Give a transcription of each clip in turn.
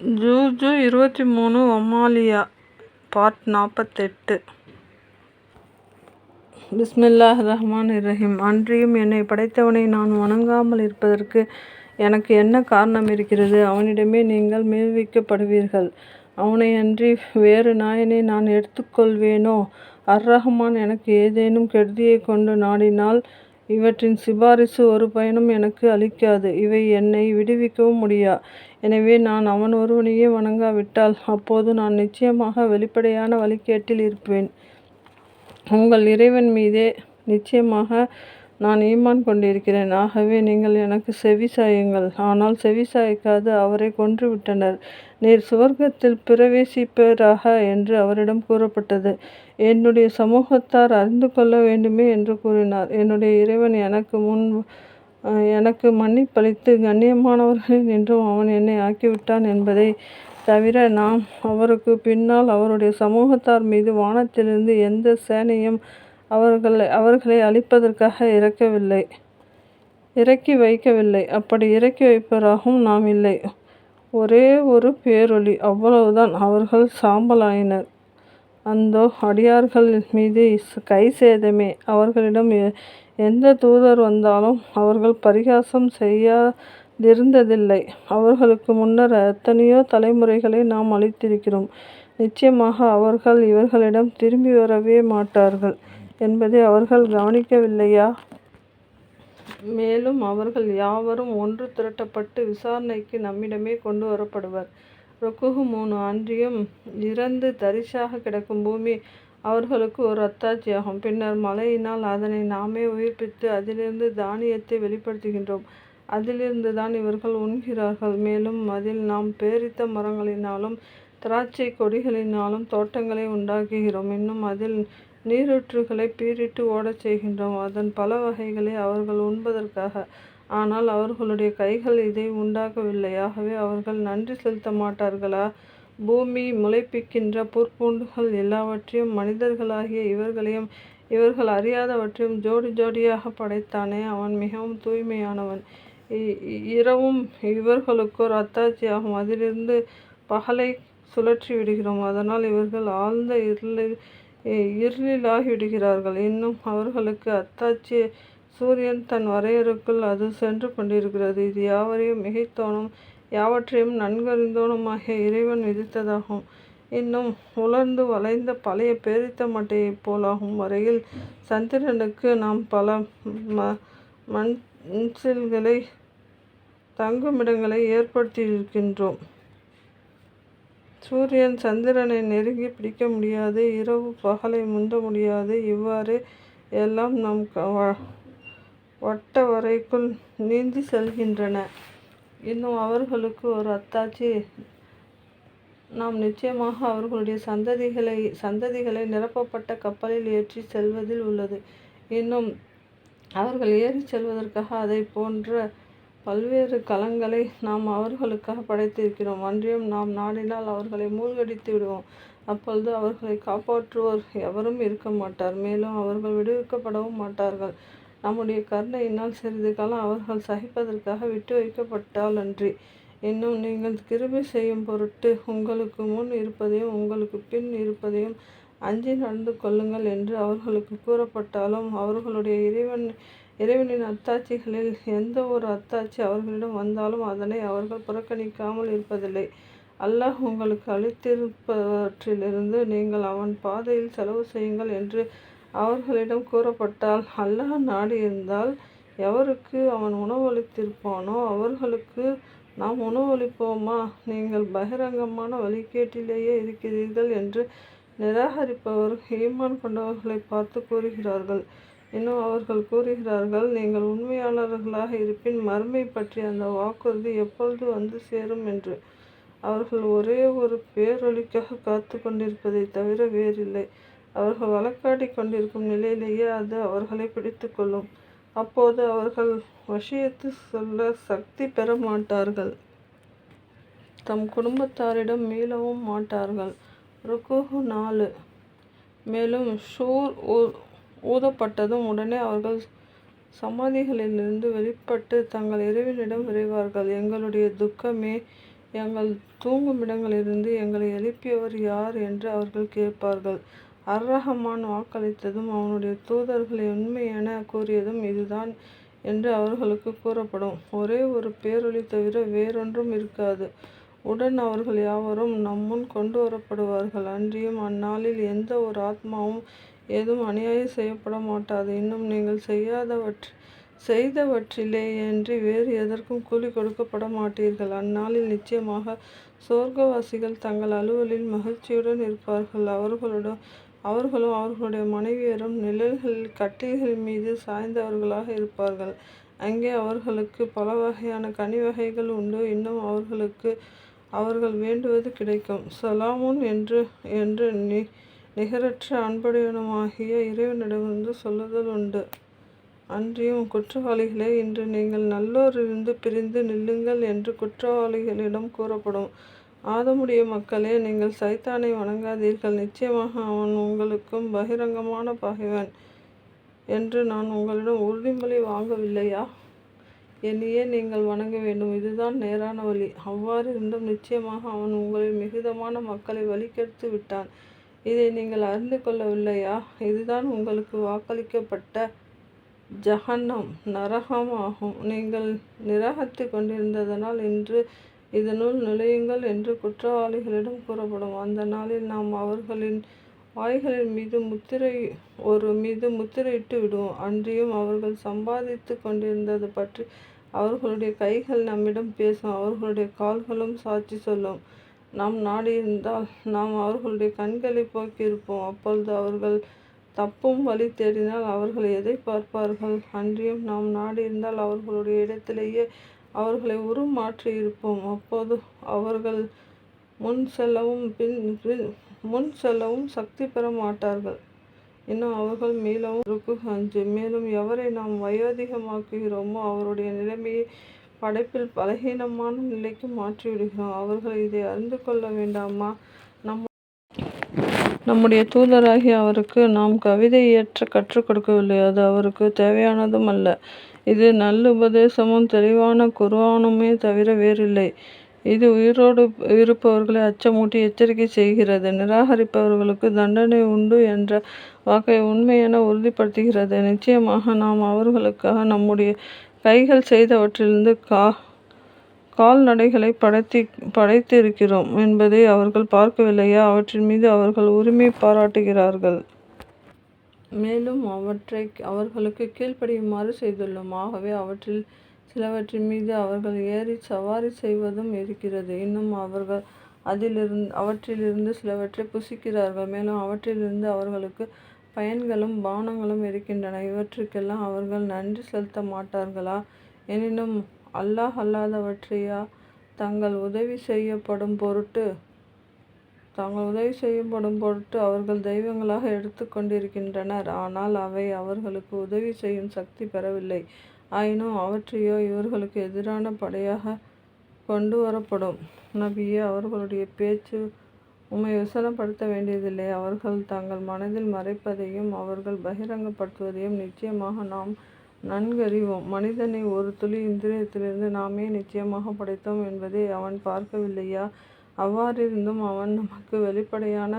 ஜூஜூ இருபத்தி மூணு ஒமாலியா பார்ட் நாற்பத்தெட்டு பிஸ்மில்லாஹ் ரஹ்மான் இரஹீம் அன்றியும் என்னை படைத்தவனை நான் வணங்காமல் இருப்பதற்கு எனக்கு என்ன காரணம் இருக்கிறது? அவனிடமே நீங்கள் மேல்விக்கப்படுவீர்கள். அவனை அன்றி வேறு நாயனை நான் எடுத்துக்கொள்வேனோ? அர் ரஹ்மான் எனக்கு ஏதேனும் கெடுதியை கொண்டு நாடினால் இவற்றின் சிபாரிசு ஒரு பயனும் எனக்கு அளிக்காது. இவை என்னை விடுவிக்கவும் முடியா? எனவே நான் அவன் ஒருவனையே வணங்காவிட்டால் அப்போது நான் நிச்சயமாக வெளிப்படையான வழிகேட்டில் இருப்பேன். உங்கள் இறைவன் மீதே நிச்சயமாக நான் ஈமான் கொண்டிருக்கிறேன். ஆகவே நீங்கள் எனக்கு செவி சாயுங்கள். ஆனால் செவி சாய்க்காது அவரை கொன்றுவிட்டனர் நீர் சுவர்க்கத்தில் பிரவேசிப்பராக என்று அவரிடம் கூறப்பட்டது. என்னுடைய சமூகத்தார் அறிந்து கொள்ள வேண்டுமே என்று கூறினார். என்னுடைய இறைவன் எனக்கு முன் எனக்கு மன்னிப்பளித்து கண்ணியமானவர்களில் நின்றும் அவன் என்னை ஆக்கிவிட்டான் என்பதை தவிர நாம் அவருக்கு பின்னால் அவருடைய சமூகத்தார் மீது வானத்திலிருந்து எந்த சேனையும் அவர்களை அவர்களை அழிப்பதற்காக இறக்கவில்லை. இறக்கி வைக்கவில்லை. அப்படி இறக்கி வைப்பவராகவும் நாம் இல்லை. ஒரே ஒரு பேரொளி. அவ்வளவுதான். அவர்கள் சாம்பலாயினர். அந்தோ அடியார்கள் மீது கை சேதமே. அவர்களிடம் எந்த தூதர் வந்தாலும் அவர்கள் பரிகாசம் செய்யாதிருந்ததில்லை. அவர்களுக்கு முன்னர் எத்தனையோ தலைமுறைகளை நாம் அளித்திருக்கிறோம். நிச்சயமாக அவர்கள் இவர்களிடம் திரும்பி வரவே மாட்டார்கள் என்பதை அவர்கள் கவனிக்கவில்லையா? மேலும் அவர்கள் யாவரும் ஒன்று திரட்டப்பட்டு விசாரணைக்கு நம்மிடமே கொண்டு வரப்படுவர். ருக்குகு மூணு அன்றியும் இறந்து தரிசாக கிடக்கும் பூமி அவர்களுக்கு ஒரு அத்தாட்சியாகும். பின்னர் மழையினால் அதனை நாமே உயிர்ப்பித்து அதிலிருந்து தானியத்தை வெளிப்படுத்துகின்றோம். அதிலிருந்து தான் இவர்கள் உண்கிறார்கள். மேலும் அதில் நாம் பேரித்த மரங்களினாலும் திராட்சை கொடிகளினாலும் தோட்டங்களை உண்டாக்குகிறோம். இன்னும் அதில் நீரூற்றுகளை பீரிட்டு ஓடச் செய்கின்றோம். அதன் பல வகைகளை அவர்கள் உண்பதற்காக ஆனால் அவர்களுடைய கைகள் இதை உண்டாக்கவில்லை ஆகவே அவர்கள் நன்றி செலுத்த மாட்டார்களா? பூமி முளைப்பிக்கின்ற பொற்பூண்டுகள் எல்லாவற்றையும் மனிதர்களாகிய இவர்களையும் இவர்கள் அறியாதவற்றையும் ஜோடி ஜோடியாக படைத்தானே? அவன் மிகவும் தூய்மையானவன். இரவும் இவர்களுக்கோர் அத்தாட்சியாகும் அதிலிருந்து பகலை சுழற்றி விடுகிறோம். அதனால் இவர்கள் ஆழ்ந்த இருளில் இருளிலாகி விடுகிறார்கள். இன்னும் அவர்களுக்கு அத்தாட்சி சூரியன் தன் வரையறுக்குள் அது சென்று கொண்டிருக்கிறது. இது யாவரையும் மிகைத்தோனும் யாவற்றையும் நன்கறிந்தோனுமாகிய இறைவன் விதித்ததாகும். இன்னும் உலர்ந்து வளைந்த பழைய பேரித்த மட்டையைப் போலாகும். வரையில் சந்திரனுக்கு நாம் பல ம மண்சில்களை தங்குமிடங்களை ஏற்படுத்தியிருக்கின்றோம். சூரியன் சந்திரனை நெருங்கி பிடிக்க முடியாது. இரவு பகலை முந்த முடியாது. இவ்வாறு எல்லாம் நம் வட்ட வரைக்குள் நீந்தி செல்கின்றன. இன்னும் அவர்களுக்கு ஒரு அத்தாச்சி. நாம் நிச்சயமாக அவர்களுடைய சந்ததிகளை சந்ததிகளை நிரப்பப்பட்ட கப்பலில் ஏற்றி செல்வதில் உள்ளது. இன்னும் அவர்கள் ஏறிச் செல்வதற்காக அதை போன்ற பல்வேறு களங்களை நாம் அவர்களுக்காக படைத்திருக்கிறோம். அன்றியும் நாம் நாடினால் அவர்களை மூழ்கடித்து விடுவோம். அப்பொழுது அவர்களை காப்பாற்றுவோர் எவரும் இருக்க மாட்டார். மேலும் அவர்கள் விடுவிக்கப்படவும் மாட்டார்கள். நம்முடைய கருணையினால் சிறிது காலம் அவர்கள் சகிப்பதற்காக விட்டு வைக்கப்பட்டால் அன்றி இன்னும் நீங்கள் கிருபை செய்யும் பொருட்டு உங்களுக்கு முன் இருப்பதையும் உங்களுக்கு பின் இருப்பதையும் அஞ்சி நடந்து கொள்ளுங்கள் என்று அவர்களுக்கு கூறப்பட்டாலும் அவர்களுடைய இறைவன் இறைவனின் அத்தாட்சிகளில் எந்த ஒரு அத்தாட்சி அவர்களிடம் வந்தாலும் அதனை அவர்கள் புறக்கணிக்காமல் இருப்பதில்லை. அல்லாஹ் உங்களுக்கு அளித்திருப்பவற்றிலிருந்து நீங்கள் அவன் பாதையில் செலவு செய்யுங்கள் என்று அவர்களிடம் கூறப்பட்டால் அல்லாஹ் நாடியிருந்தால் எவருக்கு அவன் உணவளித்திருப்பானோ அவர்களுக்கு நாம் உணவளிப்போமா? நீங்கள் பகிரங்கமான வழிகேட்டிலேயே இருக்கிறீர்கள் என்று நிராகரிப்பவர் ஈமான் கொண்டவர்களை பார்த்து கூறுகிறார்கள். இன்னும் அவர்கள் கூறுகிறார்கள் நீங்கள் உண்மையாளர்களாக இருப்பின் மறுமை பற்றி அந்த வாக்குறுதி எப்பொழுது வந்து சேரும்? என்று. அவர்கள் ஒரே ஒரு பேரொழிக்காக காத்து கொண்டிருப்பதை தவிர வேறில்லை. அவர்கள் வழக்காடி கொண்டிருக்கும் நிலையிலேயே அது அவர்களை பிடித்து கொள்ளும். அப்போது அவர்கள் வசியத்து சொல்ல சக்தி பெற மாட்டார்கள். தம் குடும்பத்தாரிடம் மீளவும் மாட்டார்கள். ருக்குஹு நாலு. மேலும் ஷூர் ஊதப்பட்டதும் உடனே அவர்கள் சமாதிகளிலிருந்து வெளிப்பட்டு தங்கள் இறைவனிடம் விரைவார்கள். எங்களுடைய துக்கமே எங்கள் தூங்கும் இடங்களிலிருந்து எங்களை எழுப்பியவர் யார் என்று அவர்கள் கேட்பார்கள். அர்ரஹமான் வாக்களித்ததும் அவனுடைய தூதர்களை உண்மை கூறியதும் இதுதான் என்று அவர்களுக்கு கூறப்படும். ஒரே ஒரு பேரொழி தவிர வேறொன்றும் இருக்காது. உடன் அவர்கள் யாவரும் நம்முன் கொண்டு வரப்படுவார்கள் அன்றியும் அந்நாளில் எந்த ஒரு ஆத்மாவும் ஏதும் அநியாயம் செய்யப்பட மாட்டாது. இன்னும் நீங்கள் செய்தவற்றிலேயன்றி வேறு எதற்கும் கூலி கொடுக்கப்பட மாட்டீர்கள். அந்நாளில் நிச்சயமாக சோர்க்கவாசிகள் தங்கள் அலுவலில் மகிழ்ச்சியுடன் இருப்பார்கள். அவர்களுடன் அவர்களும் அவர்களுடைய மனைவியரும் நிழல்களில் கட்டில்கள் மீது சாய்ந்தவர்களாக இருப்பார்கள். அங்கே அவர்களுக்கு பல வகையான கனி வகைகள் உண்டு. இன்னும் அவர்களுக்கு அவர்கள் வேண்டுவது கிடைக்கும். சலாமுன் என்று என்று நி நிகரற்ற அன்புடையவனுமாகிய இறைவனிடமிருந்து சொல்லுதல் உண்டு. அன்றியும் குற்றவாளிகளே இன்று நீங்கள் நல்லோரிலிருந்து பிரிந்து நில்லுங்கள் என்று குற்றவாளிகளிடம் கூறப்படும். ஆதமுடைய மக்களே நீங்கள் சைத்தானை வணங்காதீர்கள். நிச்சயமாக அவன் உங்களுக்கும் பகிரங்கமான பகைவன் என்று நான் உங்களிடம் உறுதிமொழி வாங்கவில்லையா? என்னையே நீங்கள் வணங்க வேண்டும். இதுதான் நேரான வழி. அவ்வாறிருந்தும் நிச்சயமாக அவன் உங்களில் மிகுதமான மக்களை வழிகெடுத்து விட்டான். இதை நீங்கள் அறிந்து கொள்ளவில்லையா? இதுதான் உங்களுக்கு வாக்களிக்கப்பட்ட ஜஹன்னம் நரகம் ஆகும். நீங்கள் நிராகத்து கொண்டிருந்ததனால் இன்று இதனுள் நுழையுங்கள் என்று குற்றவாளிகளிடம் கூறப்படும். அந்த நாளில் நாம் அவர்களின் வாய்களின் மீது முத்திரை ஒரு மீது முத்திரையிட்டு விடுவோம். அன்றியும் அவர்கள் சம்பாதித்துக் கொண்டிருந்தது பற்றி அவர்களுடைய கைகள் நம்மிடம் பேசும். அவர்களுடைய கால்களும் சாட்சி சொல்லும். நாம் நாடியிருந்தால் நாம் அவர்களுடைய கண்களைப் போக்கியிருப்போம். அப்பொழுது அவர்கள் தப்பும் வழி தேடினால் அவர்கள் எதைப் பார்ப்பார்கள்? அன்றியும் நாம் நாடியிருந்தால் அவர்களுடைய இடத்திலேயே அவர்களை உருமாற்றி இருப்போம் அப்போது அவர்கள் முன் செல்லவும் பின் முன் செல்லவும் சக்தி பெற மாட்டார்கள். இன்னும் அவர்கள் மீளவும் இருக்கு அஞ்சு. மேலும் எவரை நாம் வயோதிகமாக்குகிறோமோ அவருடைய நிலைமையை படைப்பில் பலகீனமான நிலைக்கு மாற்றிவிடுகிறோம். அவர்கள் இதை அறிந்து கொள்ள வேண்டாமா? நம் நம்முடைய தூதராகி அவருக்கு நாம் கவிதை இயற்ற கற்றுக் கொடுக்கவில்லை. அது அவருக்கு தேவையானதும் அல்ல. இது நல்லுபதேசமும் தெளிவான குர்ஆனுமே தவிர வேறில்லை. இது உயிரோடு இருப்பவர்களை அச்சமூட்டி எச்சரிக்கை செய்கிறது. நிராகரிப்பவர்களுக்குத் தண்டனை உண்டு என்ற வாக்கை உண்மை என உறுதிப்படுத்துகிறது. நிச்சயமாக நாம் அவர்களுக்காக நம்முடைய கைகள் செய்தவற்றிலிருந்து கால்நடைகளைப் படைத்திருக்கிறோம் என்பதை அவர்கள் பார்க்கவில்லையா? அவற்றின் மீது அவர்கள் உரிமை பாராட்டுகிறார்கள். மேலும் அவற்றை அவர்களுக்கு கீழ்ப்படியுமாறு செய்துள்ளோம். ஆகவே அவற்றில் சிலவற்றின் மீது அவர்கள் ஏறி சவாரி செய்வதும் இருக்கிறது. இன்னும் அவர்கள் அவற்றிலிருந்து சிலவற்றை புசிக்கிறார்கள். மேலும் அவற்றிலிருந்து அவர்களுக்கு பயன்களும் பானங்களும் இருக்கின்றன. இவற்றுக்கெல்லாம் அவர்கள் நன்றி செலுத்த மாட்டார்களா? எனினும் அல்லாஹ் அல்லாதவற்றையா தங்கள் உதவி செய்யப்படும் பொருட்டு தாங்கள் உதவி செய்யப்படும் பொருட்டு அவர்கள் தெய்வங்களாக எடுத்து கொண்டிருக்கின்றனர். ஆனால் அவை அவர்களுக்கு உதவி செய்யும் சக்தி பெறவில்லை. ஆயினும் அவற்றையோ இவர்களுக்கு எதிரான படையாக கொண்டு வரப்படும் நபியே அவர்களுடைய பேச்சு உம்மை விசனப்படுத்த வேண்டியதில்லை. அவர்கள் தங்கள் மனதில் மறைப்பதையும் அவர்கள் பகிரங்கப்படுத்துவதையும் நிச்சயமாக நாம் நன்கறிவோம். மனிதனை ஒரு துளி இந்திரியத்திலிருந்து நாமே நிச்சயமாக படைத்தோம் என்பதை அவன் பார்க்கவில்லையா? அவ்வாறிருந்தும் அவன் நமக்கு வெளிப்படையான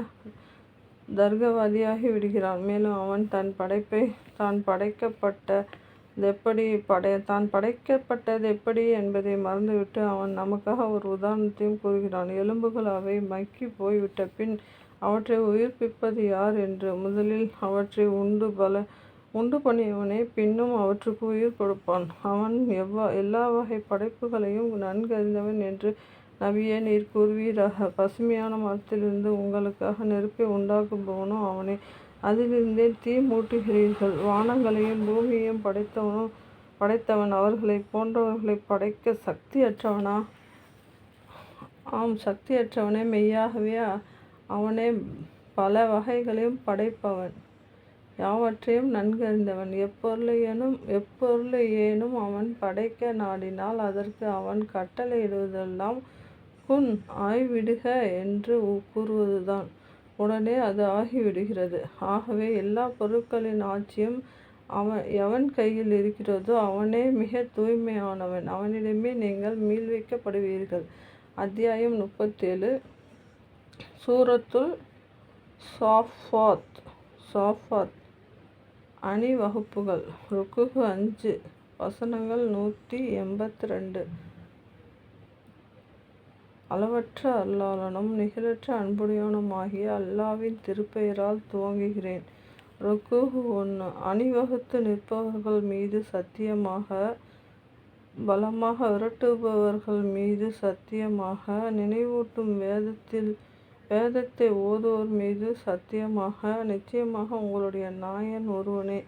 தர்க்கவாதியாகி விடுகிறான். மேலும் அவன் தன் படைப்பை தான் படைக்கப்பட்டது எப்படி என்பதை மறந்துவிட்டு அவன் நமக்காக ஒரு உதாரணத்தையும் கூறுகிறான். எலும்புகள் அவை மக்கி போய்விட்ட பின் அவற்றை உயிர்ப்பிப்பது யார் என்று. முதலில் அவற்றை உண்டு பல பண்ணியவனே பின்னும் அவற்றுக்கு உயிர் கொடுப்பான். அவன் எவ்வா எல்லா வகை படைப்புகளையும் நன்கறிந்தவன் என்று நபியே நீர் கூறுவீராக. பசுமையான மரத்திலிருந்து உங்களுக்காக நெருப்பை உண்டாக்குபவனும் அவனே. அதிலிருந்தே தீ மூட்டுகிறீர்கள். வானங்களையும் பூமியையும் படைத்தவன் அவர்களைப் போன்றவர்களை படைக்க சக்தியற்றவனா? ஆம் சக்தியற்றவனே. மெய்யாகவே அவனே பல வகைகளையும் படைப்பவன் யாவற்றையும் நன்கறிந்தவன். எப்பொருளையேனும் அவன் படைக்க நாடினால் அதற்கு அவன் கட்டளையிடுவதெல்லாம் குன் ஆய்விடுக என்று கூறுவதுதான். உடனே அது ஆகிவிடுகிறது. ஆகவே எல்லா பொருட்களின் ஆட்சியும் அவன் எவன் கையில் இருக்கிறதோ அவனே மிகத் தூய்மையானவன். அவனிடமே நீங்கள் மீள்விக்கப்படுவீர்கள். அத்தியாயம் முப்பத்தேழு சூரத்துல் சாஃபாத் சாஃபாத் அணிவகுப்புகள் ருக்குகு அஞ்சு வசனங்கள் நூற்றி எண்பத்தி ரெண்டு அளவற்ற அல்லாளனும் நிகரற்ற அன்புடையவனுமாகிய அல்லாவின் திருப்பெயரால் துவங்குகிறேன். ருக்குகு ஒன்று அணிவகுத்து நிற்பவர்கள் மீது சத்தியமாக பலமாக விரட்டுபவர்கள் மீது சத்தியமாக நினைவூட்டும் வேதத்தில் வேதத்தை ஓதுவோர் மீது சத்தியமாக நிச்சயமாக உங்களுடைய நாயன் ஒருவனே.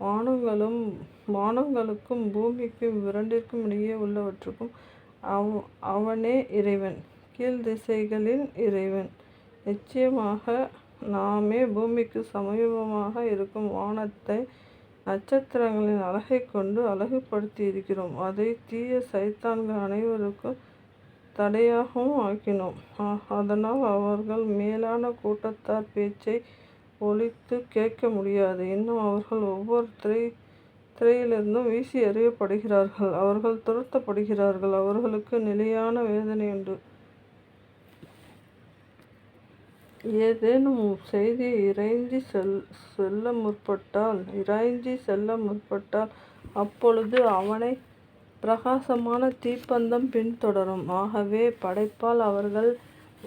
வானங்களும் வானங்களுக்கும் பூமிக்கும் இரண்டிற்கும் இடையே உள்ளவற்றுக்கும் அவ் அவனே இறைவன். கீழ் திசைகளின் இறைவன். நிச்சயமாக நாமே பூமிக்கு சமீபமாக இருக்கும் வானத்தை நட்சத்திரங்களின் அழகை கொண்டு அழகுபடுத்தி இருக்கிறோம் அதை தீய சைத்தான்கள் அனைவருக்கும் தடையாகவும் ஆக்கினோம். அதனால் அவர்கள் மேலான கூட்டத்தார் பேச்சை ஒழித்து கேட்க முடியாது. இன்னும் அவர்கள் ஒவ்வொருத்தரை திரையிலிருந்தும் வீசி எறியப்படுகிறார்கள். அவர்கள் துரத்தப்படுகிறார்கள். அவர்களுக்கு நிலையான வேதனை உண்டு. ஏதேனும் செய்தி இறைஞ்சி செல் செல்ல முற்பட்டால் இறைஞ்சி செல்ல முற்பட்டால் அப்பொழுது அவனை பிரகாசமான தீப்பந்தம் பின்தொடரும். ஆகவே படைப்பால் அவர்கள்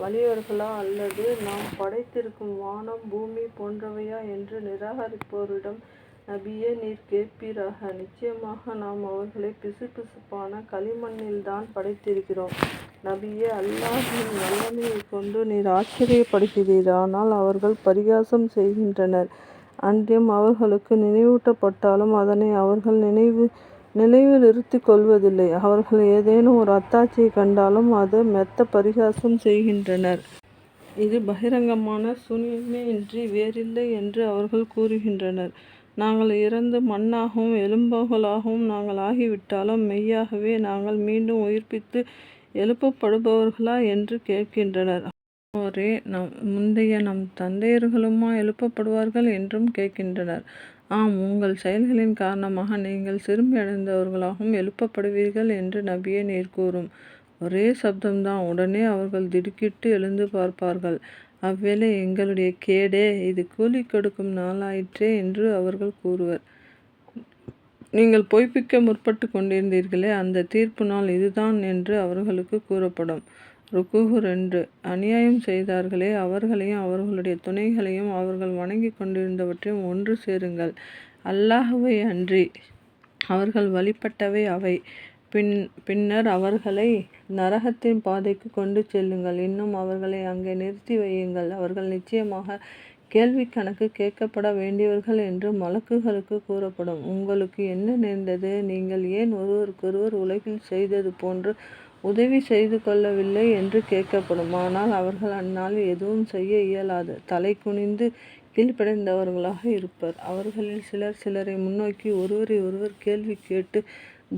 வலியவர்களா அல்லது நாம் படைத்திருக்கும் வானம் பூமி போன்றவையா என்று நிராகரிப்போரிடம் நபியே நீர் கேட்பீராக. நிச்சயமாக நாம் அவர்களை பிசுபிசுப்பான களிமண்ணில்தான் படைத்திருக்கிறோம். நபியே அல்லாஹின் நல்லமையை கொண்டு நீர் ஆச்சரியப்படுகிறீர். ஆனால் அவர்கள் பரிகாசம் செய்கின்றனர். அன்றியும் அவர்களுக்கு நினைவூட்டப்பட்டாலும் அதனை அவர்கள் நினைவு நினைவில் இருத்தி கொள்வதில்லை. அவர்கள் ஏதேனும் ஒரு அத்தாட்சியை கண்டாலும் அது மெத்த பரிகாசம் செய்கின்றனர். இது பகிரங்கமான சூன்யமே இன்றி வேறில்லை என்று அவர்கள் கூறுகின்றனர். நாங்கள் இறந்து மண்ணாகவும் எலும்புகளாகவும் நாங்கள் ஆகிவிட்டாலும் மெய்யாகவே நாங்கள் மீண்டும் உயிர்ப்பித்து எழுப்பப்படுபவர்களா என்று கேட்கின்றனர். அவரே நம் முந்தைய நம் தந்தையர்களுமா எழுப்பப்படுவார்கள் என்றும் கேட்கின்றனர். ஆம் உங்கள் செயல்களின் காரணமாக நீங்கள் சிறுமி அடைந்தவர்களாகவும் எழுப்பப்படுவீர்கள் என்று நபியே நீர் கூறும். ஒரே சப்தம்தான் உடனே அவர்கள் திடுக்கிட்டு எழுந்து பார்ப்பார்கள். அவ்வேளை எங்களுடைய கேடே இது கூலி கொடுக்கும் நாளாயிற்றே என்று அவர்கள் கூறுவர். நீங்கள் பொய்ப்பிக்க முற்பட்டு கொண்டிருந்தீர்களே அந்த தீர்ப்பு நாள் இதுதான் என்று அவர்களுக்கு கூறப்படும். ருக்குகு ரெண்டு. அநியாயம் செய்தார்களே அவர்களையும் அவர்களுடைய துணைகளையும் அவர்கள் வணங்கி கொண்டிருந்தவற்றையும் ஒன்று சேருங்கள். அல்லாஹுவை அன்றி. அவர்கள் வழிபட்டவை அவை. பின் பின்னர் அவர்களை நரகத்தின் பாதைக்கு கொண்டு செல்லுங்கள். இன்னும் அவர்களை அங்கே நிறுத்தி வையுங்கள். அவர்கள் நிச்சயமாக கேள்வி கணக்கு கேட்கப்பட வேண்டியவர்கள் என்று மலக்குகளுக்கு கூறப்படும். உங்களுக்கு என்ன நேர்ந்தது? நீங்கள் ஏன் ஒருவருக்கொருவர் உலகில் செய்தது போன்று உதவி செய்து கொள்ளவில்லை என்று கேட்கப்படும். ஆனால் அவர்கள் அந்நாளில் எதுவும் செய்ய இயலாது. தலை குனிந்து கீழ்ப்படைந்தவர்களாக இருப்பர். அவர்களில் சிலர் சிலரை முன்னோக்கி ஒருவரை ஒருவர் கேள்வி கேட்டு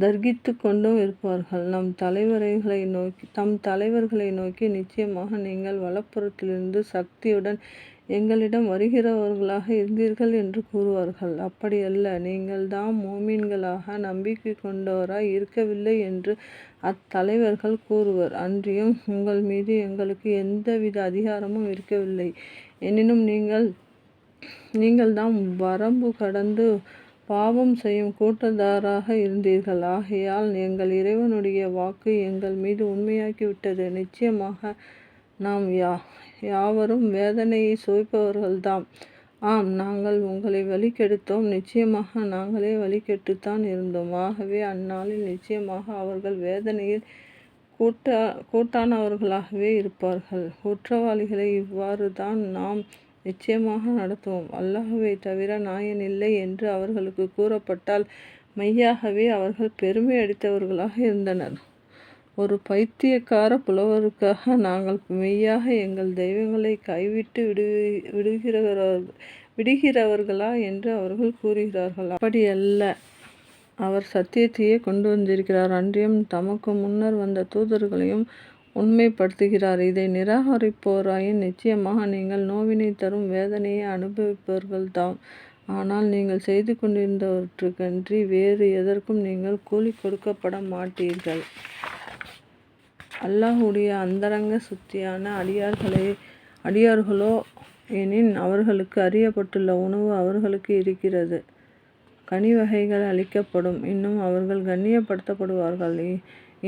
தர்கித்து கொண்டும் இருப்பார்கள். நம் தலைவர்களை நோக்கி தம் தலைவர்களை நோக்கி நிச்சயமாக நீங்கள் வலப்புறத்திலிருந்து சக்தியுடன் எங்களிடம் வருகிறவர்களாக இருந்தீர்கள் என்று கூறுவார்கள். அப்படியல்ல நீங்கள் தாம் மோமீன்களாக நம்பிக்கை கொண்டவராய் இருக்கவில்லை என்று அத்தலைவர்கள் கூறுவர். அன்றியும் உங்கள் மீது எங்களுக்கு எந்தவித அதிகாரமும் இருக்கவில்லை. எனினும் நீங்கள் நீங்கள் தாம் வரம்பு கடந்து பாவம் செய்யும் கூட்டத்தாராக இருந்தீர்கள். ஆகையால் எங்கள் இறைவனுடைய வாக்கு எங்கள் மீது உண்மையாக்கிவிட்டது நிச்சயமாக நாம் யா யாவரும் வேதனையை சுவைப்பவர்கள்தாம். ஆம் நாங்கள் உங்களை வழிகெடுத்தோம். நிச்சயமாக நாங்களே வழிகெட்டுத்தான் இருந்தோம். ஆகவே அந்நாளில் நிச்சயமாக அவர்கள் வேதனையில் கூட்ட கூட்டானவர்களாகவே இருப்பார்கள். குற்றவாளிகளை இவ்வாறு தான் நாம் நிச்சயமாக நடத்துவோம். அல்லாஹுவை தவிர நாயன் இல்லை என்று அவர்களுக்கு கூறப்பட்டால் மெய்யாகவே அவர்கள் பெருமை அடித்தவர்களாக இருந்தனர். ஒரு பைத்தியக்கார புலவருக்காக நாங்கள் மெய்யாக எங்கள் தெய்வங்களை கைவிட்டு விடு விடுகிறவர் விடுகிறவர்களா என்று அவர்கள் கூறுகிறார்கள். அப்படியல்ல. அவர் சத்தியத்தையே கொண்டு வந்திருக்கிறார். அன்றியும் தமக்கு முன்னர் வந்த தூதர்களையும் உண்மைப்படுத்துகிறார். இதை நிராகரிப்போராயின் நிச்சயமாக நீங்கள் நோவினை தரும் வேதனையை அனுபவிப்பவர்கள்தாம். ஆனால் நீங்கள் செய்து கொண்டிருந்தவற்றுக்கன்றி வேறு எதற்கும் நீங்கள் கூலி கொடுக்கப்பட மாட்டீர்கள். அல்லாஹுடைய அந்தரங்க சுத்தியான அடியார்களே அடியார்களோ எனின் அவர்களுக்கு அறியப்பட்டுள்ள உணவு அவர்களுக்கு இருக்கிறது கனி வகைகள் அளிக்கப்படும் இன்னும் அவர்கள் கண்ணியப்படுத்தப்படுவார்கள்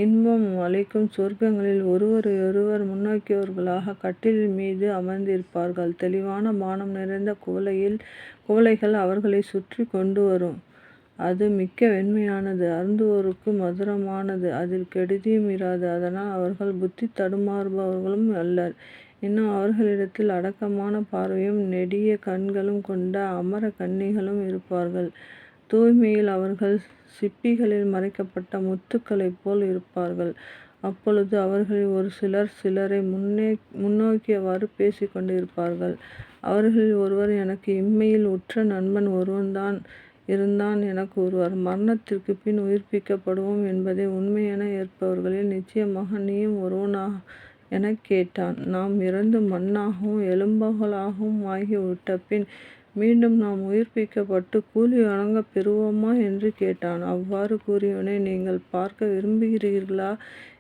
இன்பம் அளிக்கும் சொர்க்கங்களில் ஒருவரையொருவர் முன்னோக்கியவர்களாக கட்டிலின் மீது அமர்ந்திருப்பார்கள். தெளிவான மானம் நிறைந்த குவலையில் குவலைகள் அவர்களை சுற்றி கொண்டு வரும். அது மிக்க வெண்மையானது அருந்துவோருக்கு மதுரமானது அதில் கெடுதியும் இராது. அதனால் அவர்கள் புத்தி தடுமாறுபவர்களும் அல்லர். இன்னும் அவர்களிடத்தில் அடக்கமான பார்வையும் நெடிய கண்களும் கொண்ட அமர கன்னிகளும் இருப்பார்கள். தூய்மையில் அவர்கள் சிப்பிகளில் மறைக்கப்பட்ட முத்துக்களைப் போல் இருப்பார்கள். அப்பொழுது அவர்களில் ஒரு சிலர் சிலரை முன்னே முன்னோக்கியவாறு பேசிக்கொண்டு கொண்டிருப்பார்கள். அவர்களில் ஒருவர் எனக்கு இம்மையில் உற்ற நண்பன் ஒருவன்தான் இருந்தான் என கூறுவார். மரணத்திற்கு பின் உயிர்ப்பிக்கப்படுவோம் என்பதை உண்மையென ஏற்பவர்களில் நிச்சயமாக நீயும் ஒருவனாக எனக் கேட்டான். நாம் இறந்து மண்ணாகவும் எலும்புகளாகவும் ஆகிவிட்ட பின் மீண்டும் நாம் உயிர்ப்பிக்கப்பட்டு கூலி வழங்கப் பெறுவோமா என்று கேட்டான். அவ்வாறு கூறியவனை நீங்கள் பார்க்க விரும்புகிறீர்களா?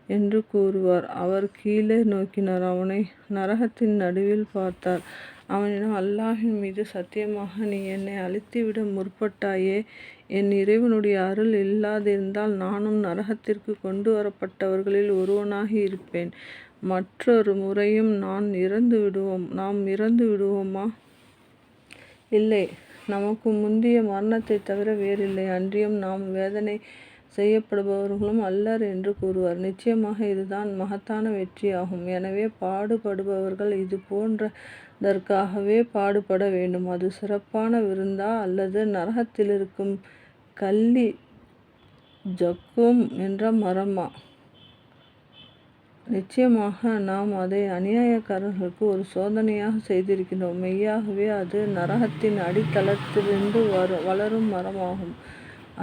என்று கூறுவார். அவர் கீழே நோக்கினார். அவனை நரகத்தின் நடுவில் பார்த்தார் அவனிடம் அல்லாஹின் மீது சத்தியமாக நீ என்னை அழித்துவிட முற்பட்டாயே? என் இறைவனுடைய அருள் இல்லாதிருந்தால் நானும் நரகத்திற்கு கொண்டு வரப்பட்டவர்களில் ஒருவனாகி இருப்பேன். மற்றொரு முறையும் நான் இறந்து விடுவோம் நாம் இறந்து விடுவோமா இல்லை. நமக்கு முந்திய மரணத்தைத் தவிர வேறில்லை. அன்றியும் நாம் வேதனை செய்யப்படுபவர்களும் அல்லர் என்று கூறுவார். நிச்சயமாக இதுதான் மகத்தான வெற்றியாகும். எனவே பாடுபடுபவர்கள் இது போன்றதற்காகவே பாடுபட வேண்டும். அது சிறப்பான விருந்தா அல்லது நரகத்திலிருக்கும் கள்ளி ஜக்கும் என்ற மரமா? நிச்சயமாக நாம் அதை அநியாயக்காரர்களுக்கு ஒரு சோதனையாக செய்திருக்கிறோம் மெய்யாகவே அது நரகத்தின் அடித்தளத்திலிருந்து வரு வளரும் மரமாகும்.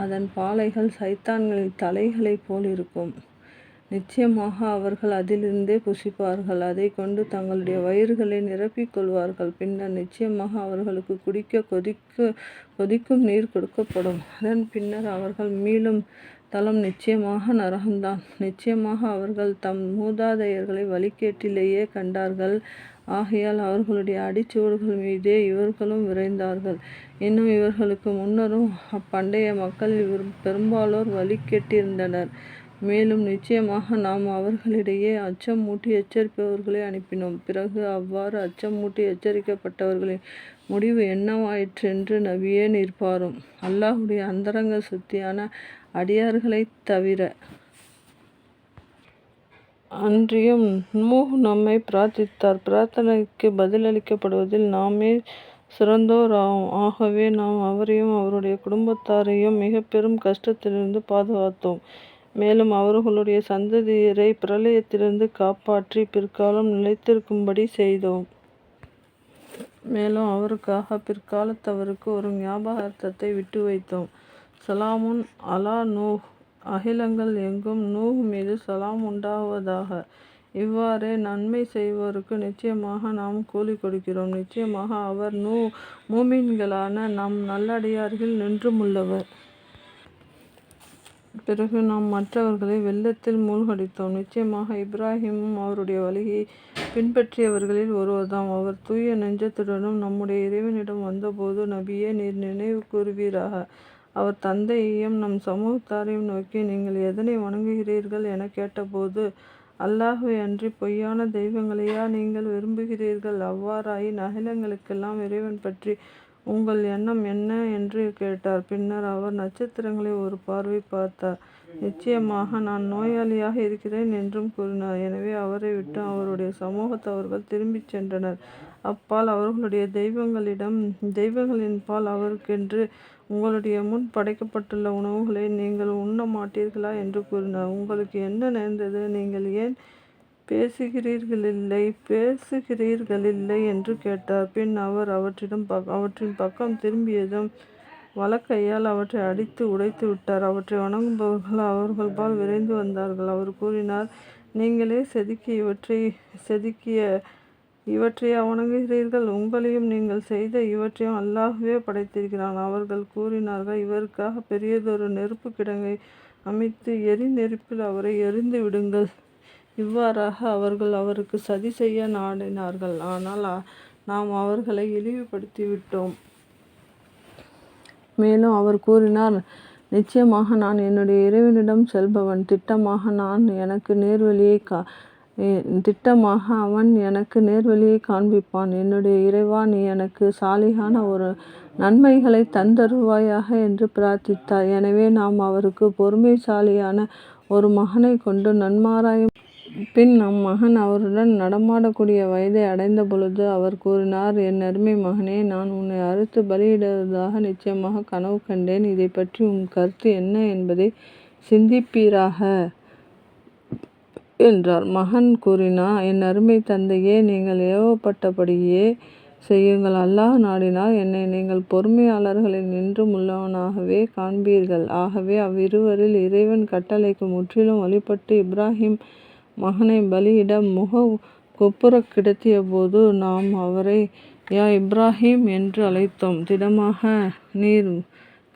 அதன் பாலைகள் சைத்தான்களின் தலைகளைப் போல் இருக்கும். நிச்சயமாக அவர்கள் அதிலிருந்தே புசிப்பார்கள். அதை கொண்டு தங்களுடைய வயிறுகளை நிரப்பிக் கொள்வார்கள். பின்னர் நிச்சயமாக அவர்களுக்கு குடிக்க கொதிக்க கொதிக்கும் நீர் கொடுக்கப்படும். அதன் பின்னர் அவர்கள் மீளும் தலம் நிச்சயமாக நரகம்தான். நிச்சயமாக அவர்கள் தம் மூதாதையர்களை வழிகேட்டிலேயே கண்டார்கள். ஆகையால் அவர்களுடைய அடிச்சுவடுகள் மீதே இவர்களும் விரைந்தார்கள். இன்னும் இவர்களுக்கு முன்னரும் அப்பண்டைய மக்கள் இவர் பெரும்பாலோர் வழிகேட்டிருந்தனர். மேலும் நிச்சயமாக நாம் அவர்களிடையே அச்சம் மூட்டி எச்சரிப்பவர்களை அனுப்பினோம். பிறகு அவ்வாறு அச்சம் மூட்டி எச்சரிக்கப்பட்டவர்களின் முடிவு என்னவாயிற்றென்று நபியே நிற்பாரும். அல்லாஹுடைய அந்தரங்க சுத்தியான அடியார்களைத் தவிர அன்றியும் நூஹ் நம்மை பிரார்த்தித்தார். பிரார்த்தனைக்கு பதிலளிக்கப்படுவதில் நாமே சிறந்தோர் ஆகும் ஆகவே நாம் அவரையும் அவருடைய குடும்பத்தாரையும் மிக பெரும் கஷ்டத்திலிருந்து பாதுகாத்தோம். மேலும் அவர்களுடைய சந்ததியரை பிரளயத்திலிருந்து காப்பாற்றி பிற்காலம் நிலைத்திருக்கும்படி செய்தோம். மேலும் அவருக்காக பிற்காலத்தவருக்கு ஒரு ஞாபகார்த்தத்தை விட்டு வைத்தோம் சலாமுன் அலா நூஹ். அகிலங்கள் எங்கும் நூஹ் மீது சலாம் உண்டாவதாக. இவ்வாறே நன்மை செய்வோருக்கு நிச்சயமாக நாம் கூலி கொடுக்கிறோம். நிச்சயமாக அவர் நூ மூமின்களான நம் நல்லடியார்கள் நின்றுமுள்ளவர். பிறகு நாம் மற்றவர்களை வெள்ளத்தில் மூழ்கடித்தோம். நிச்சயமாக இப்ராஹிமும் அவருடைய வழியை பின்பற்றியவர்களில் ஒருவர்தாம். அவர் தூய நெஞ்சத்துடனும் நம்முடைய இறைவனிடம் வந்தபோது நபியே நீர் நினைவு கூறுவீராக. அவர் தந்தையையும் நம் சமூகத்தாரையும் நோக்கி நீங்கள் எதனை வணங்குகிறீர்கள் என கேட்டபோது அல்லாஹுவை அன்றி பொய்யான தெய்வங்களையா நீங்கள் விரும்புகிறீர்கள்? அவ்வாறாயின் அகிலங்களுக்கெல்லாம் இறைவன் பற்றி உங்கள் எண்ணம் என்ன? என்று கேட்டார். பின்னர் அவர் நட்சத்திரங்களை ஒரு பார்வை பார்த்தார். நிச்சயமாக நான் நோயாளியாக இருக்கிறேன் என்றும் கூறினார். எனவே அவரை விட்டு அவருடைய சமூகத்தவர்கள் திரும்பிச் சென்றனர். அப்பால் அவர்களுடைய தெய்வங்களிடம் தெய்வங்களின் பால் அவருக்கென்று உங்களுடைய முன் படைக்கப்பட்டுள்ள உணவுகளை நீங்கள் உண்ண மாட்டீர்களா என்று கூறினார். உங்களுக்கு என்ன நேர்ந்தது? நீங்கள் ஏன் பேசுகிறீர்களில்லை? பேசுகிறீர்களில்லை என்று கேட்டார். பின் அவர் அவற்றிடம் பக் அவற்றின் பக்கம் திரும்பியதும் வழக்கையால் அவற்றை அடித்து உடைத்து விட்டார். அவற்றை வணங்குபவர்கள் அவர்கள் பால் விரைந்து வந்தார்கள். அவர் கூறினார் நீங்களே செதுக்கிய இவற்றை செதுக்கிய இவற்றை வணங்குகிறீர்கள் உங்களையும் நீங்கள் செய்த இவற்றையும் அல்லாஹுவே படைத்திருக்கிறான். அவர்கள் கூறினார்கள் இவருக்காக பெரியதொரு நெருப்பு கிடங்கை அமைத்து எரி நெருப்பில் அவரை எரிந்து விடுங்கள். இவ்வாறாக அவர்கள் அவருக்கு சதி செய்ய நாடினார்கள். ஆனால் நாம் அவர்களை இழிவுபடுத்தி விட்டோம் மேலும் அவர் கூறினார் நிச்சயமாக நான் என்னுடைய இறைவனிடம் செல்பவன். திட்டமாக நான் எனக்கு நேர்வழியை கா திட்டமாக அவன் எனக்கு நேர்வழியை காண்பிப்பான். என்னுடைய இறைவா நீ எனக்கு சாலிகான ஒரு நன்மைகளை தந்தருவாயாக என்று பிரார்த்தித்தார் எனவே நாம் அவருக்கு பொறுமைசாலியான ஒரு மகனை கொண்டு நன்மாராயும். பின் நம் மகன் அவருடன் நடமாடக்கூடிய வயதை அடைந்த பொழுது அவர் கூறினார் என் அருமை மகனே நான் உன்னை அறுத்து பலியிடுவதாக நிச்சயமாக கனவு கண்டேன். இதை பற்றி உன் கருத்து என்ன என்பதை சிந்திப்பீராக. என்றார். மகன் கூறினா என் அருமை தந்தையே நீங்கள் ஏவப்பட்டபடியே செய்யுங்கள். அல்லாஹ் நாடினால் என்னை நீங்கள் பொறுமையாளர்களில் நின்று உள்ளவனாகவே காண்பீர்கள். ஆகவே அவ்விருவரில் இறைவன் கட்டளைக்கு முற்றிலும் வழிபட்டு இப்ராஹிம் மகனை பலியிட முக கொப்புரக் கிடத்திய போது நாம் அவரை யா இப்ராஹிம் என்று அழைத்தோம். திடமாக நீர்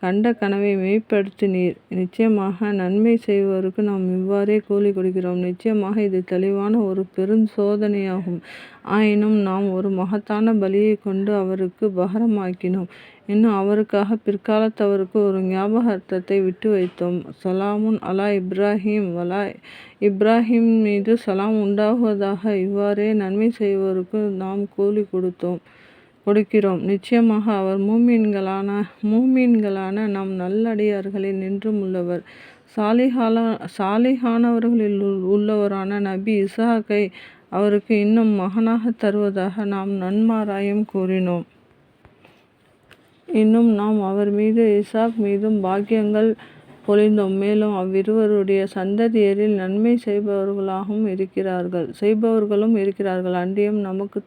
கண்ட கனவை மெய்ப்படுத்தினீர் நிச்சயமாக நன்மை செய்வோருக்கு நாம் இவ்வாறே கூலி கொடுக்கிறோம். நிச்சயமாக இது தெளிவான ஒரு பெரும் சோதனையாகும். ஆயினும் நாம் ஒரு மகத்தான பலியை கொண்டு அவருக்கு பகரமாக்கினோம். இன்னும் அவருக்காக பிற்காலத்தவருக்கு ஒரு ஞாபகார்த்தத்தை விட்டு வைத்தோம். சலாமுன் அலா இப்ராஹிம் வலா இப்ராஹிம் மீது சலாம் உண்டாகுவதாக இவ்வாறே நன்மை செய்வோருக்கு நாம் கூலி கொடுத்தோம். கொடுக்கிறோம். நிச்சயமாக அவர் மூமீன்களான மூமீன்களான நம் நல்லடியார்களில் நின்றும் உள்ளவர். சாலிஹாலா சாலிஹானவர்களில் உள்ளவரான நபி இசாக்கை அவருக்கு இன்னும் மகனாக தருவதாக நாம் நன்மாராயம் கூறினோம். இன்னும் நாம் அவர் மீது இசாக் மீதும் பாக்கியங்கள் பொழிந்தோம். மேலும் அவ்விருவருடைய சந்ததியரில் நன்மை செய்பவர்களாகவும் இருக்கிறார்கள் செய்பவர்களும் இருக்கிறார்கள். அன்றியும் நமக்கு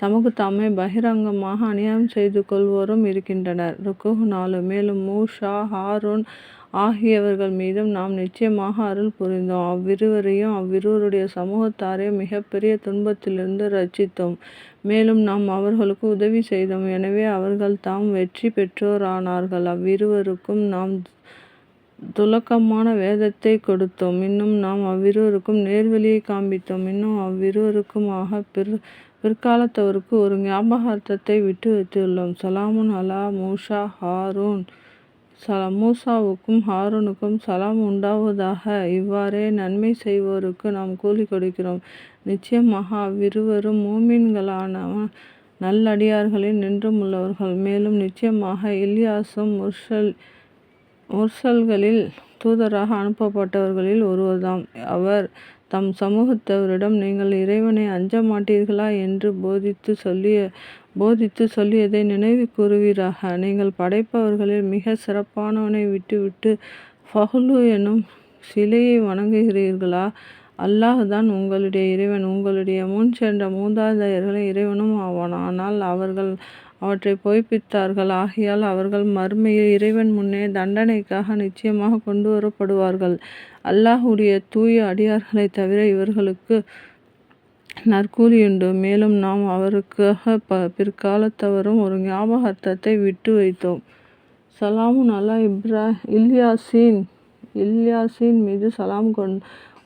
தமக்கு தாமே பகிரங்கமாக அநியாயம் செய்து கொள்வோரும் இருக்கின்றனர். ருக்குஹ் நாலு. மேலும் மூஷா ஹாரூன் ஆகியவர்கள் மீதும் நாம் நிச்சயமாக அருள் புரிந்தோம். அவ்விருவரையும் அவ்விருவருடைய சமூகத்தாரையும் மிகப்பெரிய துன்பத்திலிருந்து ரச்சித்தோம் மேலும் நாம் அவர்களுக்கு உதவி செய்தோம். எனவே அவர்கள் தாம் வெற்றி பெற்றோரானார்கள். அவ்விருவருக்கும் நாம் துலக்கமான வேதத்தை கொடுத்தோம். இன்னும் நாம் அவ்விருவருக்கும் நேர்வழியை காண்பித்தோம். இன்னும் அவ்விருவருக்குமாக பிற பிற்காலத்தவருக்கு ஒரு ஞாபகார்த்தத்தை விட்டு வைத்துள்ளோம். சலாமுன் அலா மூஷா ஹாரூன். சல மூசாவுக்கும் ஹாரூனுக்கும் சலாம் உண்டாவதாக இவ்வாறே நன்மை செய்வோருக்கு நாம் கூலி கொடுக்கிறோம். நிச்சயமாக அவ்விருவரும் மூமின்களான நல்லடியார்களில் நின்றும் உள்ளவர்கள் மேலும் நிச்சயமாக இல்யாசும் முர்ஷல் முர்சல்களில் தூதராக அனுப்பப்பட்டவர்களில் ஒருவர்தாம். அவர் தம் சமூகத்தவரிடம் நீங்கள் இறைவனை அஞ்ச மாட்டீர்களா என்று போதித்து சொல்லிய போதித்து சொல்லியதை நினைவு கூறுவீராக. நீங்கள் படைப்பவர்களில் மிக சிறப்பானவனை விட்டுவிட்டு ஃபஹ்லு எனும் சிலையை வணங்குகிறீர்களா? அல்லாஹ் தான் உங்களுடைய இறைவன். உங்களுடைய முன் சென்ற மூதாதையர்களை இறைவனும் ஆவான். ஆனால் அவர்கள் அவற்றை பொய்ப்பித்தார்கள். ஆகையால் அவர்கள் மறுமையில் இறைவன் முன்னே தண்டனைக்காக நிச்சயமாக கொண்டு வரப்படுவார்கள். அல்லாஹுடைய தூய அடியார்களை தவிர இவர்களுக்கு நற்கூலியுண்டு. மேலும் நாம் அவருக்காக ப பிற்காலத்தவரும் ஒரு ஞாபகார்த்தத்தை விட்டு வைத்தோம். சலாமுன் அல்லா இப்ரா இல்யாசின் இல்யாசின் மீது சலாம் கொண்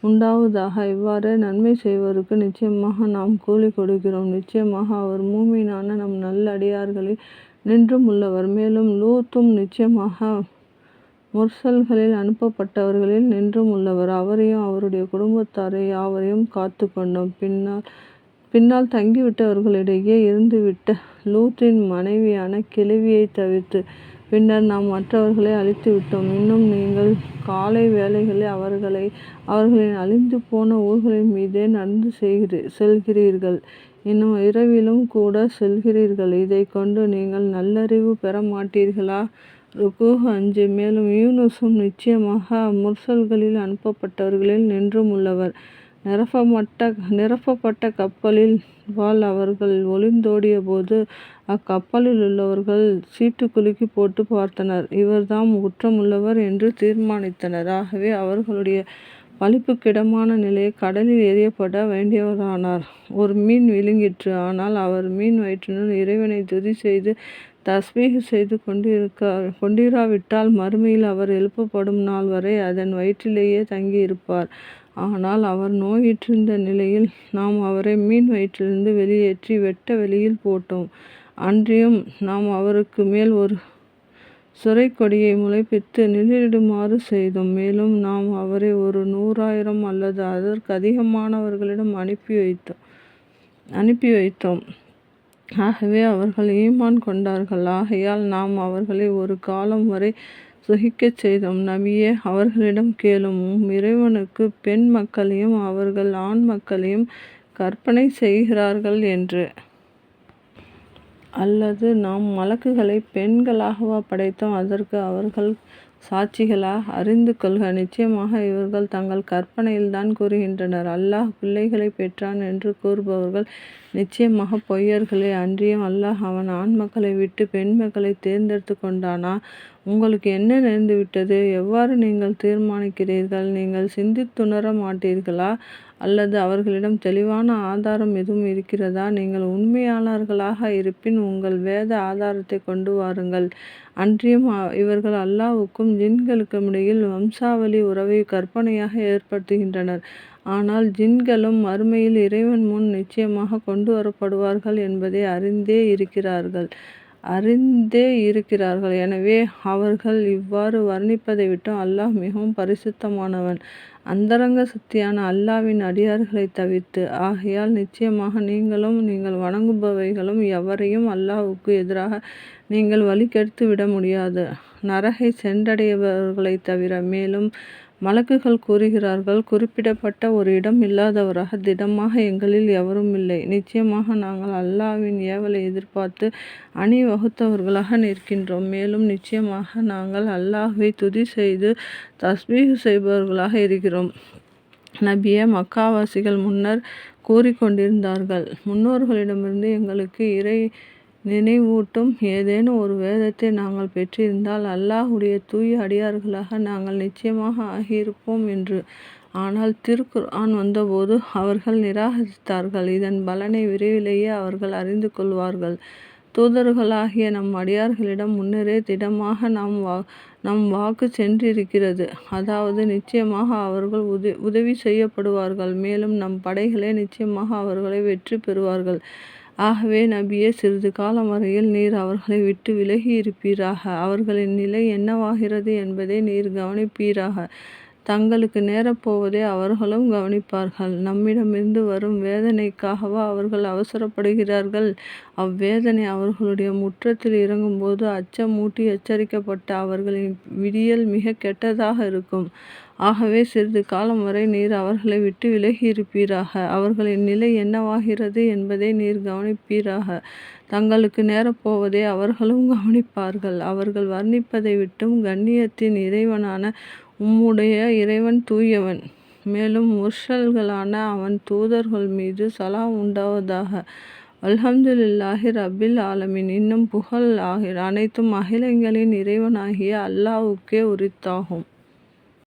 உண்டாவதாக இவ்வாறு நன்மை செய்வதற்கு நிச்சயமாக நாம் கூலி கொடுக்கிறோம். நிச்சயமாக அவர் மூமீனான நம் நல்ல அடியார்களில் நின்றும் உள்ளவர். மேலும் லூத்தும் நிச்சயமாக முர்சல்களில் அனுப்பப்பட்டவர்களில் நின்றும் உள்ளவர். அவரையும் அவருடைய குடும்பத்தாரை யாவரையும் காத்து கொண்டோம் பின்னால் பின்னால் தங்கிவிட்டவர்களிடையே இருந்துவிட்ட லூத்தின் மனைவியான கிழவியை தவிர்த்து பின்னர் நாம் மற்றவர்களை அழித்து விட்டோம் இன்னும் நீங்கள் காலை வேளைகளில் அவர்களை அவர்களின் அழிந்து போன ஊர்களின் மீதே நடந்து செய்கிறீ செல்கிறீர்கள். இன்னும் இரவிலும் கூட செல்கிறீர்கள். இதை கொண்டு நீங்கள் நல்லறிவு பெற மாட்டீர்களா? ருக்கு அஞ்சு மேலும் யூனுஸும் நிச்சயமாக முர்சல்களில் அனுப்பப்பட்டவர்களில் நின்றும் உள்ளவர். நிரப்பமட்ட நிரப்பப்பட்ட கப்பலில் வால் அவர்கள் ஒளிந்தோடிய போது அக்கப்பலில் உள்ளவர்கள் சீட்டு குலுக்கி போட்டு பார்த்தனர். இவர்தாம் குற்றமுள்ளவர் என்று தீர்மானித்தனர். ஆகவே அவர்களுடைய பழிப்புக்கிடமான நிலையை கடலில் எரியப்பட வேண்டியவரானார். ஒரு மீன் விழுங்கிற்று. ஆனால் அவர் மீன் வயிற்றினுள் இறைவனை துதி செய்து தஸ்மீக செய்து கொண்டிருக்க கொண்டிராவிட்டால் மறுமையில் அவர் எழுப்பப்படும் நாள் வரை அதன் வயிற்றிலேயே தங்கியிருப்பார் ஆனால் அவர் நோயிற்றிருந்த நிலையில் நாம் அவரை மீன் வயிற்றிலிருந்து வெளியேற்றி வெட்ட வெளியில் போட்டோம். அன்றியும் நாம் அவருக்கு மேல் ஒரு சுரை கொடியை முளைப்பித்து நிழலிடுமாறு செய்தோம். மேலும் நாம் அவரை ஒரு நூறாயிரம் அல்லது அதற்கு அதிகமானவர்களிடம் அனுப்பி வைத்தோம் அனுப்பி வைத்தோம். ஆகவே அவர்கள் ஈமான் கொண்டார்கள். ஆகையால் நாம் அவர்களை ஒரு காலம் வரை சுகிக்கச் செய்தோம். நபியே அவர்களிடம் கேளும் இறைவனுக்கு பெண் மக்களையும் அவர்கள் ஆண் மக்களையும் கற்பனை செய்கிறார்கள் என்று. அல்லது நாம் மலக்குகளை பெண்களாகவா படைத்தோம் அதற்கு அவர்கள் சாட்சிகளா? அறிந்து கொள்க நிச்சயமாக இவர்கள் தங்கள் கற்பனையில்தான் கூறுகின்றனர். அல்லாஹ் பிள்ளைகளை பெற்றான் என்று கூறுபவர்கள் நிச்சயமாக பொய்யர்களே. அன்றியும் அல்லாஹ் அவன் ஆண் மக்களை விட்டு பெண் தேர்ந்தெடுத்து தேர்ந்தெடுத்துக் கொண்டானா? உங்களுக்கு என்ன நேர்ந்துவிட்டது? எவ்வாறு நீங்கள் தீர்மானிக்கிறீர்கள்? நீங்கள் சிந்தித்துணர மாட்டீர்களா? அல்லது அவர்களிடம் தெளிவான ஆதாரம் எதுவும் இருக்கிறதா? நீங்கள் உண்மையாளர்களாக இருப்பின் உங்கள் வேத ஆதாரத்தைக் கொண்டு வாருங்கள். அன்றியும் இவர்கள் அல்லாஹுக்கும் ஜின்களுக்கும் இடையில் வம்சாவளி உறவை கற்பனையாக ஏற்படுத்துகின்றனர். ஆனால் ஜின்களும் மறுமையில் இறைவன் முன் நிச்சயமாக கொண்டு வரப்படுவார்கள் என்பதை அறிந்தே இருக்கிறார்கள் அறிந்தே இருக்கிறார்கள். எனவே அவர்கள் இவ்வாறு வர்ணிப்பதை விட்டும் அல்லாஹ் மிகவும் பரிசுத்தமானவன். அந்தரங்க சக்தியான அல்லாஹ்வின் அடியார்களை தவிர்த்து. ஆகையால் நிச்சயமாக நீங்களும் நீங்கள் வணங்குபவைகளும் எவரையும் அல்லாஹுக்கு எதிராக நீங்கள் வழிகெடுத்து விட முடியாது நரகை சென்றடையவர்களை தவிர. மேலும் மலக்குகள் கூறுகிறார்கள் குறிப்பிடப்பட்ட ஒரு இடம் இல்லாதவராக திடமாக எங்களில் எவரும் இல்லை. நிச்சயமாக நாங்கள் அல்லாஹ்வின் ஏவலை எதிர்பார்த்து அணிவகுத்தவர்களாக நிற்கின்றோம். மேலும் நிச்சயமாக நாங்கள் அல்லாஹ்வை துதி செய்து தஸ்பீஹ் செய்பவர்களாக இருக்கிறோம். நபிய மக்காவாசிகள் முன்னர் கூறிக்கொண்டிருந்தார்கள் முன்னோர்களிடமிருந்து எங்களுக்கு இறை நினைவூட்டும் ஏதேனும் ஒரு வேதத்தை நாங்கள் பெற்றிருந்தால் அல்லாஹ்வுடைய தூய அடியார்களாக நாங்கள் நிச்சயமாக ஆகியிருப்போம் என்று. ஆனால் திருக்குர்ஆன் வந்தபோது அவர்கள் நிராகரித்தார்கள். இதன் பலனை விரைவிலேயே அவர்கள் அறிந்து கொள்வார்கள். தூதர்களாகிய நம் அடியார்களிடம் முன்னரே திடமாக நம் வாக்கு சென்றிருக்கிறது. அதாவது நிச்சயமாக அவர்கள் உதவி செய்யப்படுவார்கள். மேலும் நம் படைகளே நிச்சயமாக அவர்களை வெற்றி பெறுவார்கள். ஆகவே நபியே சிறிது காலம் வரையில் நீர் அவர்களை விட்டு விலகி இருப்பீராக. அவர்களின் நிலை என்னவாகிறது என்பதை நீர் கவனிப்பீராக. தங்களுக்கு நேரப்போவதை அவர்களும் கவனிப்பார்கள். நம்மிடமிருந்து வரும் வேதனைக்காகவா அவர்கள் அவசரப்படுகிறார்கள்? அவ்வேதனை அவர்களுடைய முற்றத்தில் இறங்கும்போது அச்சமூட்டி எச்சரிக்கப்பட்ட அவர்களின் விடியல் மிக கெட்டதாக இருக்கும். ஆகவே சிறிது காலம் வரை நீர் அவர்களை விட்டு விலகியிருப்பீராக. அவர்களின் நிலை என்னவாகிறது என்பதை நீர் கவனிப்பீராக. தங்களுக்கு நேரப்போவதை அவர்களும் கவனிப்பார்கள். அவர்கள் வர்ணிப்பதை விட்டும் கண்ணியத்தின் இறைவனான உம்முடைய இறைவன் தூயவன். மேலும் முர்ஷல்களான அவன் தூதர்கள் மீது சலாம் உண்டாவதாக. அல்ஹம்துலில்லாஹி ரபில் ஆலமின் இன்னும் புகழ் அனைத்தும் அகிலங்களின் இறைவனாகிய அல்லாஹ்வுக்கே உரித்தாகும்.